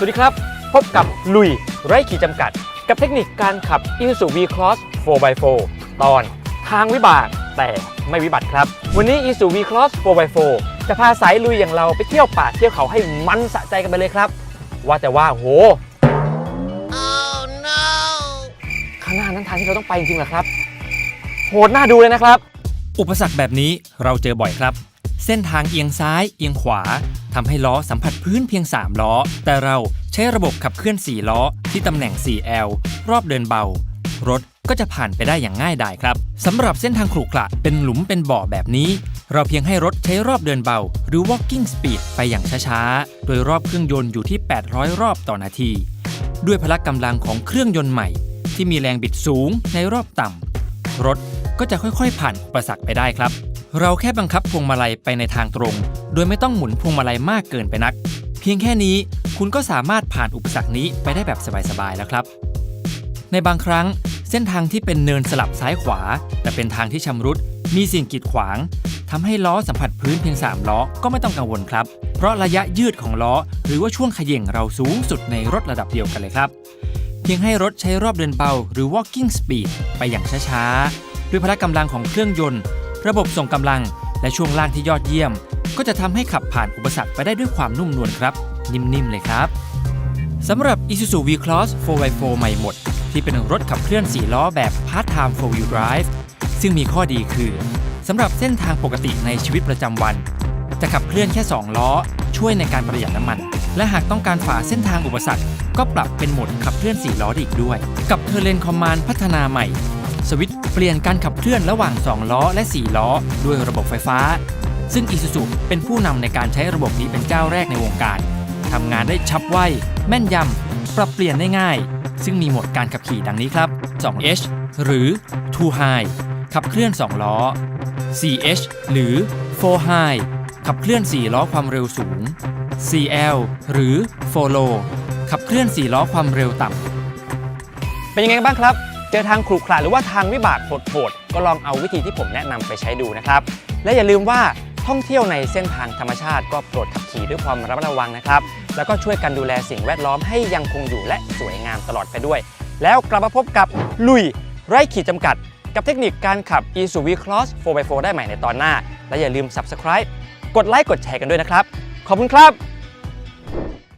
สวัสดีครับ พบกับลุยไร้ขีดจำกัด กับเทคนิคการขับ Isuzu V-Cross 4x4 ตอนทางวิบากแต่ไม่วิบัติครับ วันนี้ Isuzu V-Cross 4x4 จะพาสายลุยอย่างเราไปเที่ยวป่าเที่ยวเขาให้มันสะใจกันไปเลยครับ ว่าแต่ว่าโหข้างหน้านั้นทางที่เราต้องไปจริงๆเหรอครับ โหดหน่าดูเลยนะครับ อุปสรรคแบบนี้เราเจอบ่อยครับ เส้นทางเอียงซ้ายเอียงขวาทำให้ล้อสัมผัสพื้นเพียง 3 ล้อ แต่เราใช้ระบบขับเคลื่อน 4 ล้อ ที่ตำแหน่ง 4L รอบเดินเบา รถก็จะผ่านไปได้อย่างง่ายดายครับสำหรับเส้นทางขรุขระเป็นหลุมเป็นบ่อแบบนี้ เราเพียงให้รถใช้รอบเดินเบา หรือ walking speed ไปอย่างช้าๆ โดยรอบเครื่องยนต์อยู่ที่ 800 รอบต่อนาที ด้วยพละกำลังของเครื่องยนต์ใหม่ ที่มีแรงบิดสูงในรอบต่ำรถก็จะค่อยๆ ผ่านอุปสรรคไปได้ครับ เราแค่บังคับพวงมาลัยไปในทางตรง โดยไม่ต้องหมุนพวงมาลัยมากเกินไปนัก เพียงแค่นี้คุณก็สามารถผ่านอุปสรรคนี้ไปได้แบบสบายๆแล้วครับ ในบางครั้งเส้นทางที่เป็นเนินสลับซ้ายขวา แต่เป็นทางที่ชำรุด มีสิ่งกีดขวางทำให้ล้อสัมผัสพื้นเพียง 3 ล้อก็ไม่ต้องกังวลครับ เพราะระยะยืดของล้อ หรือว่าช่วงขย่งเราสูงสุดในรถระดับเดียวกันเลยครับ เพียงให้รถใช้รอบเดินเบา หรือ walking speed ไปอย่างช้าๆ ด้วยพละกำลังของเครื่องยนต์ ระบบส่งกำลัง และช่วงล่างที่ยอดเยี่ยม ก็จะทำให้ขับผ่านอุปสรรคไปได้ด้วยความนุ่มนวลครับ นิ่มๆเลยครับสำหรับ Isuzu V-Cross 4x4 ใหม่หมด ที่เป็นรถขับเคลื่อน 4 ล้อแบบ Part-Time 4-Wheel Drive ซึ่งมีข้อดีคือสำหรับเส้นทางปกติในชีวิตประจำวัน จะขับเคลื่อนแค่ 2 ล้อ ช่วยในการประหยัดน้ำมัน และหากต้องการฝ่าเส้นทางอุปสรรค ก็ปรับเป็นโหมดขับเคลื่อน 4 ล้อได้อีกด้วย กับเทเลนคอมมานพัฒนาใหม่ สวิตเปลี่ยนการขับเคลื่อนระหว่าง 2 ล้อและ 4 ล้อ ด้วยระบบไฟฟ้า ซึ่ง Isuzu เป็นผู้นำในการใช้ระบบนี้เป็นเจ้าแรกในวงการทำงานได้ฉับไว แม่นยำ ปรับเปลี่ยนได้ง่าย ซึ่งมีโหมดการขับขี่ดังนี้ครับ 2H หรือ2 High ขับเคลื่อน 2 ล้อ 4H หรือ4 High ขับเคลื่อน 4 ล้อความเร็วสูง 4L หรือ4 Low ขับเคลื่อน 4 ล้อความเร็วต่ำ เป็นยังไงกันบ้างครับ เจอทางขรุขระหรือว่าทางวิบากโหดๆก็ลองเอาวิธีที่ผมแนะนำไปใช้ดูนะครับ และอย่าลืมว่าท่องเที่ยวในเส้นทางธรรมชาติก็โปรดขับขี่ด้วยความระมัดระวังนะครับ แล้วก็ช่วยกันดูแลสิ่งแวดล้อมให้ยังคงอยู่และสวยงามตลอดไปด้วย แล้วกลับมาพบกับลุยไร้ขีดจำกัด กับเทคนิคการขับ Isuzu V-Cross 4x4 ได้ใหม่ในตอนหน้า และอย่าลืม Subscribe กดไลค์กดแชร์กันด้วยนะครับ ขอบคุณครับ